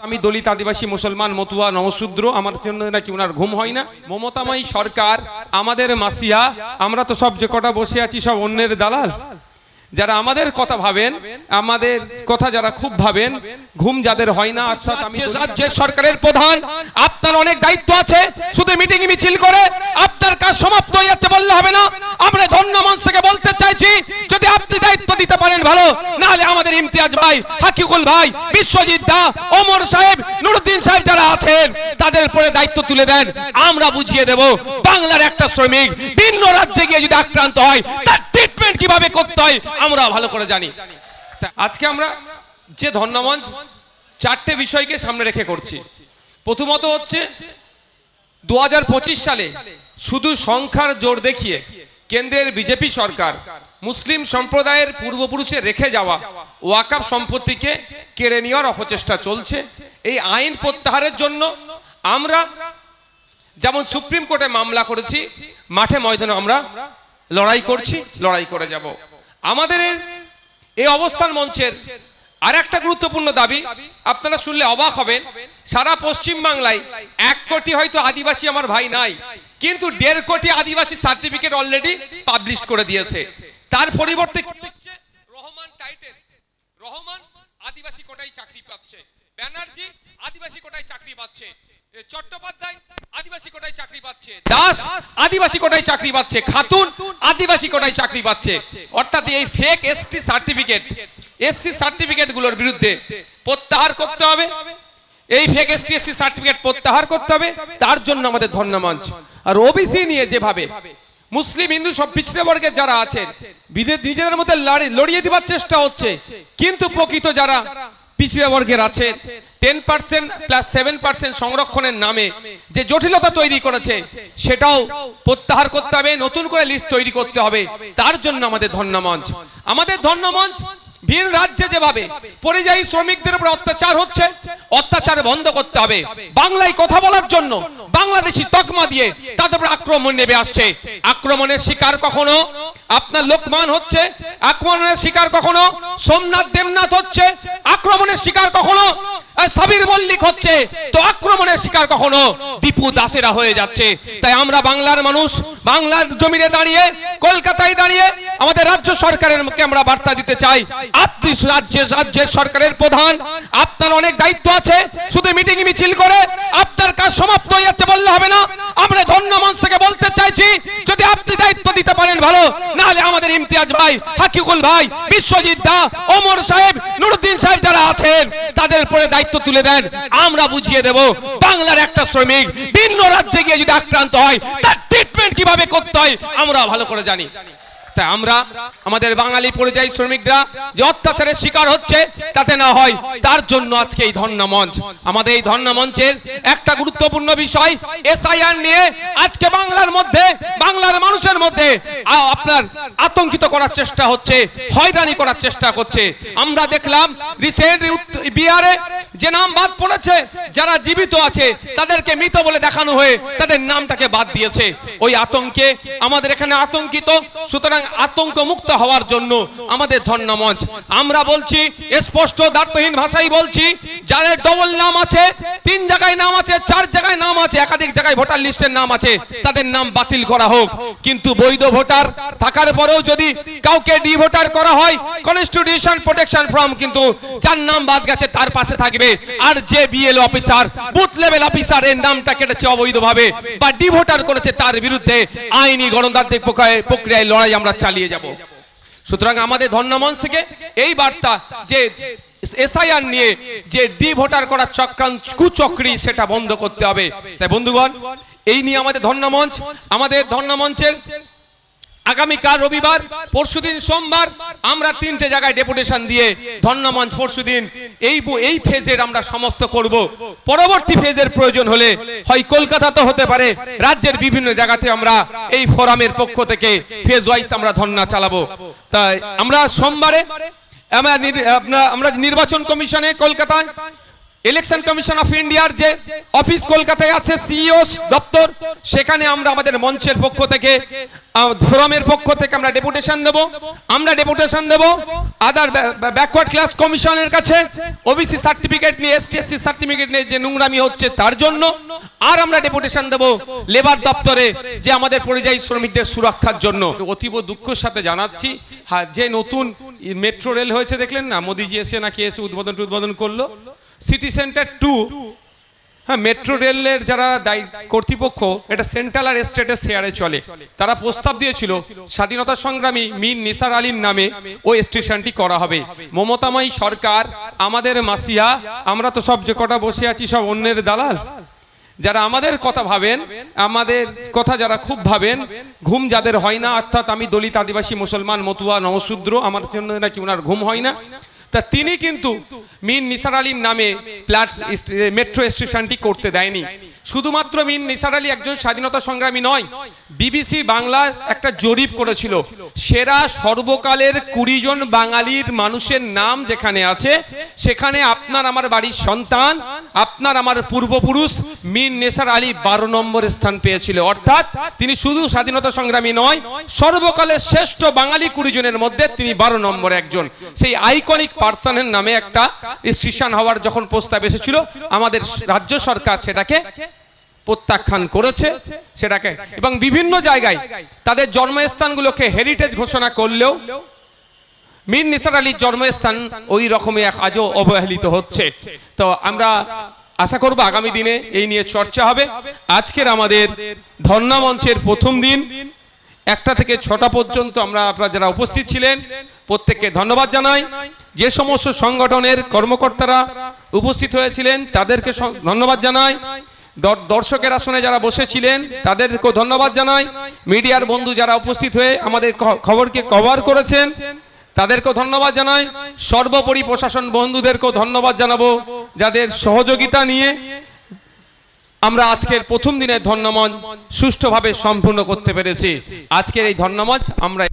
আমি দলিত আদিবাসী মুসলমান মতুয়া নমশূদ্র আমার জন্য নাকি ওনার ঘুম হয় না? মমতাময়ী সরকার আমাদের মাসিয়া আমরা তো সব যে কটা বসে আছি সব অন্যের দালাল। যারা আমাদের কথা ভাবেন আমাদের কথা যারা খুব ভাবেন ঘুম যাদের হয় না অর্থাৎ রাজ্যের সরকারের প্রধান আপনার অনেক দায়িত্ব আছে শুধু মিটিং মিছিল করে আপনার কাজ সমাপ্ত হয়ে যাচ্ছে বললে হবে না আমরা ধন্য মঞ্চ থেকে দিতে পারেন ভালো। নাহলে আমাদের ইমতিয়াজ ভাই, হাকিকুল ভাই, বিশ্বজিৎ দা, ওমর সাহেব, নুরুদ্দিন সাহেব যারা আছেন, তাদের উপরে দায়িত্ব তুলে দেন। আমরা বুঝিয়ে দেব, বাংলার একটা শ্রমিক ভিন্ন রাজ্যে গিয়ে যদি আক্রান্ত হয়, তার ট্রিটমেন্ট কীভাবে করতে হয়, আমরা ভালো করে জানি। আজকে আমরা যে ধন্যমঞ্চ, চারটে বিষয়কে সামনে রেখে করছি। প্রথমত হচ্ছে দু হাজার পঁচিশ সালে শুধু সংখ্যার জোর দেখিয়ে কেন্দ্রের বিজেপি সরকার মুসলিম সম্প্রদায়ের পূর্বপুরুষে রেখে যাওয়া ওয়াকাপ সম্পত্তিকে কেড়ে নেওয়ার অপচেষ্টা চলছে। এই আইন প্রত্যাহারের জন্য আমরা যেমন সুপ্রিম কোর্টে মামলা করেছি, মাঠে ময়দানে আমরা লড়াই করছি, লড়াই করে যাব। আমাদের এই- এই অবস্থান মঞ্চের আর একটা গুরুত্বপূর্ণ দাবি আপনারা শুনলে অবাক হবেন সারা পশ্চিম বাংলায় এক কোটি হয়তো আদিবাসী আমার ভাই নাই কিন্তু দেড় কোটি আদিবাসী সার্টিফিকেট অলরেডি পাবলিশ করে দিয়েছে। তার পরিবর্তে কি হচ্ছে? রহমান টাইটেল রহমান আদিবাসী কোটায় চাকরি পাচ্ছে। ব্যানার্জি আদিবাসী কোটায় চাকরি পাচ্ছে। চট্টোপাধ্যায় আদিবাসী কোটায় চাকরি পাচ্ছে। দাস আদিবাসী কোটায় চাকরি পাচ্ছে। খাতুন আদিবাসী কোটায় চাকরি পাচ্ছে। অর্থাৎ এই ফেক এসটি সার্টিফিকেট এসসি সার্টিফিকেটগুলোর বিরুদ্ধে প্রত্যাহার করতে হবে। এই ফেক এসটি এসসি সার্টিফিকেট প্রত্যাহার করতে হবে। তার জন্য আমাদের ধন্যমঞ্চ আর ওবিসি নিয়ে যেভাবে মুসলিম, হিন্দু সব পিছড়ে বর্গের যারা আছেন, বিদে- নিজেদের মধ্যে লড়ে- লড়িয়ে দিবার চেষ্টা হচ্ছে। কিন্তু প্রকৃত যারা পিছিয়ে বর্গের আছে ten percent plus seven percent সংরক্ষণের নামে যে জটিলতা তৈরি করেছে, সেটাও প্রত্যাহার করতে হবে, নতুন করে লিস্ট তৈরি করতে হবে। তার জন্য আমাদের ধন্যমঞ্চ আমাদের ধন্যমঞ্চ ভিন রাজ্যে যেভাবে পরিযায়ী শ্রমিকদের উপর অত্যাচার হচ্ছে, অত্যাচার বন্ধ করতে হবে। বাংলায় কথা বলার জন্য বাংলাদেশি তকমা দিয়ে তাদের উপর আক্রমণ নেমে আসছে। আক্রমণের শিকার কখনো? আপনার লোকমান হচ্ছে? আক্রমণের শিকার কখনো? সোমনাথ দেবনাথ হচ্ছে? আক্রমণের শিকার কখনো? সাবির মল্লিক হচ্ছে? তো আক্রমণের শিকার কখনো? দীপু দাসেরা হয়ে যাচ্ছে। তাই আমরা বাংলার মানুষ, বাংলার জমিনে দাঁড়িয়ে, কলকাতায় দাঁড়িয়ে আমাদের রাজ্য সরকারের মুখে আমরা বার্তা দিতে চাই। আপনি রাজ্যের রাজ্যের সরকারের প্রধান, আপনার অনেক দায়িত্ব আছে, শুধু মিটিং মিছিল করে আপনার কাজ সমাপ্ত হয়ে যাচ্ছে বললে হবে না। আমরা ধন্য মঞ্চ থেকে বলতে চাইছি যদি আপনি দায়িত্ব দিতে পারেন ভালো নাহলে আমাদের ইমতিয়াজ ভাই, হাকিকুল ভাই, বিশ্বজিৎ দা, ওমর সাহেব, নুরুদ্দিন সাহেব যারা আছেন, তাদের উপরে দায়িত্ব তুলে দেন। আমরা বুঝিয়ে দেব, বাংলার একটা শ্রমিক ভিন্ন রাজ্যে গিয়ে যদি আক্রান্ত হয়, তার ট্রিটমেন্ট কীভাবে করতে হয়, আমরা ভালো করে জানি। আমরা, আমাদের বাঙালি পরিযায়ী শ্রমিকরা যে অত্যাচারের শিকার হচ্ছে, তাতে না হয়, তার জন্য আজকে এই ধর্ণা মঞ্চ আমাদের এই ধর্ণা মঞ্চের একটা গুরুত্বপূর্ণ বিষয় এসআইআর নিয়ে আজকে বাংলার মধ্যে, বাংলার আপনার আতঙ্কিত করার চেষ্টা হচ্ছে, হয়রানি করার চেষ্টা করছে। আমরা দেখলাম বিহারে যে নাম বাদ পড়েছে, যারা জীবিত আছে, তাদেরকে মৃত বলে দেখানো হয়ে তাদের নামটাকে বাদ দিয়েছে। ওই আতঙ্কে আমাদের এখানে আতঙ্কিত, সুতরাং আতঙ্ক মুক্ত হওয়ার জন্য আমাদের ধন্যমঞ্চ। আমরা বলছি, স্পষ্ট দার্থহীন ভাষাই বলছি, যাদের ডবল নাম আছে, তিন জায়গায় নাম আছে, চার জায়গায় নাম আছে, একাধিক জায়গায় ভোটার লিস্টের নাম আছে, তাদের নাম বাতিল করা হোক। কিন্তু বৈধ ভোটার থাকার পরেও যদি কাউকে ডি ভোটার করা হয় কনস্টিটিউশন প্রোটেকশন ফর্ম কিন্তু যার নাম বাদ গেছে, তার পাশে থাকবে আর যে BL officer booth level officer এর নামটা কেটেছে অবৈধভাবে বা ডি ভোটার করেছে তার বিরুদ্ধে আইনি গণতান্ত্রিক প্রক্রিয়ায়- লড়াই আমরা চালিয়ে যাব। সুতরাং আমাদের ধন্যমঞ্চ থেকে এই বার্তা যে এসআইআর নিয়ে যে ডি ভোটার করার চক্রান্ত, কুচক্রি সেটা বন্ধ করতে হবে। তাই বন্ধুগণ, এই নিয়ে আমাদের ধন্যমঞ্চ। আমাদের ধন্যমঞ্চের আগামীকাল রবিবার, পরশুদিন সোমবার, আমরা তিনটে জায়গায় ডেপুটেশন দিয়ে ধন্যমঞ্চ পরশুদিন। এই এই ফেজের আমরা সমাপ্ত করব। পরবর্তী ফেজের প্রয়োজন হলে, হয় কলকাতা তো হতে পারে, রাজ্যের বিভিন্ন জায়গাতে আমরা এই ফোরামের পক্ষ থেকে ফেজ ওয়াইজ আমরা ধর্ণা চালাবো। তাই আমরা সোমবারে আমরা নির্বাচন কমিশনে কলকাতায় ইলেকশন কমিশন অফ ইন্ডিয়ার যে অফিস কলকাতায় আছে সিইও দপ্তর, সেখানে আমরা আমাদের মঞ্চের পক্ষ থেকে ফোরামের পক্ষ থেকে আমরা ডেপুটেশন দেব। আমরা ডেপুটেশন দেব আদার ব্যাকওয়ার্ড ক্লাস কমিশনের কাছে ওবিসি সার্টিফিকেট নিয়ে এসটিএসসি সার্টিফিকেট নিয়ে যে নোংরামি হচ্ছে তার জন্য, আর আমরা ডেপুটেশন দেব লেবার দপ্তরে যে আমাদের পরিযায়ী শ্রমিকদের সুরক্ষার জন্য। অতীব দুঃখের সাথে জানাচ্ছি হ্যাঁ যে নতুন মেট্রো রেল হয়েছে, দেখলেন না? মোদিজি এসে নাকি এসে উদ্বোধন উদ্বোধন করল। সিটি সেন্টার টু হ্যাঁ মেট্রো রেলের যারা দায়ী কর্তৃপক্ষ, এটা সেন্ট্রাল আর স্টেটের শেয়ারে চলে। তারা প্রস্তাব দিয়েছিল, স্বাধীনতা সংগ্রামী মীর নিসার আলীর নামে ওই স্টেশনটি করা হবে। মমতাময়ী সরকার, আমাদের মাসিয়া, আমরা তো সব যে কটা বসে আছি, সব অন্যের দালাল। যারা আমাদের কথা ভাবেন, আমাদের কথা যারা খুব ভাবেন, ঘুম যাদের হয় না, অর্থাৎ আমি দলিত আদিবাসী মুসলমান মতুয়া নমশূদ্র আমার জন্য নাকি ওনার ঘুম হয় না। তা তিনি কিন্তু মিন নিসার আলীর নামে প্ল্যাট মেট্রো স্টেশনটি করতে দেয়নি। শুধুমাত্র মিন নিসার আলী একজন স্বাধীনতা সংগ্রামী নয় বিবিসি বাংলা একটা জরিপ করেছিল। সেরা সর্বকালের কুড়ি জন বাঙালির মানুষের নাম যেখানে আছে, সেখানে আপনার আমার বাড়ির সন্তান, আপনার আমার পূর্বপুরুষ মীর নেসার আলী বারো নম্বর স্থান পেয়েছিল। অর্থাৎ তিনি শুধু স্বাধীনতা সংগ্রামী নয়, সর্বকালের শ্রেষ্ঠ বাঙালি কুড়ি জনের মধ্যে তিনি বারো নম্বর একজন। সেই আইকনিক পার্সনের নামে একটা স্টেশন হওয়ার যখন প্রস্তাব এসেছিল, আমাদের রাজ্য সরকার সেটাকে প্রত্যাখ্যান করেছে সেটাকে। এবং বিভিন্ন জায়গায় তাদের জন্মস্থানগুলোকে হেরিটেজ ঘোষণা করলেও মীর নিসার আলীর জন্মস্থান ওই রকমই এক আজও অবহেলিত হচ্ছে। তো আমরা আশা করব আগামী দিনে এই নিয়ে চর্চা হবে। আজকের আমাদের ধর্ণা মঞ্চের প্রথম দিন। একটা থেকে ছটা পর্যন্ত আমরা আপনারা যারা উপস্থিত ছিলেন প্রত্যেককে ধন্যবাদ জানাই। যে সমস্ত সংগঠনের কর্মকর্তারা উপস্থিত হয়েছিলেন তাদেরকে ধন্যবাদ জানাই। দর্শকের আসনে যারা বসেছিলেন, তাদেরকেও ধন্যবাদ জানাই। মিডিয়ার বন্ধু যারা উপস্থিত হয়ে আমাদের খবরকে কভার করেছেন, তাদেরকেও ধন্যবাদ জানাই। সর্বোপরি প্রশাসন বন্ধুদেরকেও ধন্যবাদ জানাব, যাদের সহযোগিতা নিয়ে আমরা আজকের প্রথম দিনের ধন্যমঞ্চ সুষ্ঠুভাবে সম্পূর্ণ করতে পেরেছি। আজকের এই ধন্যমঞ্চ আমরা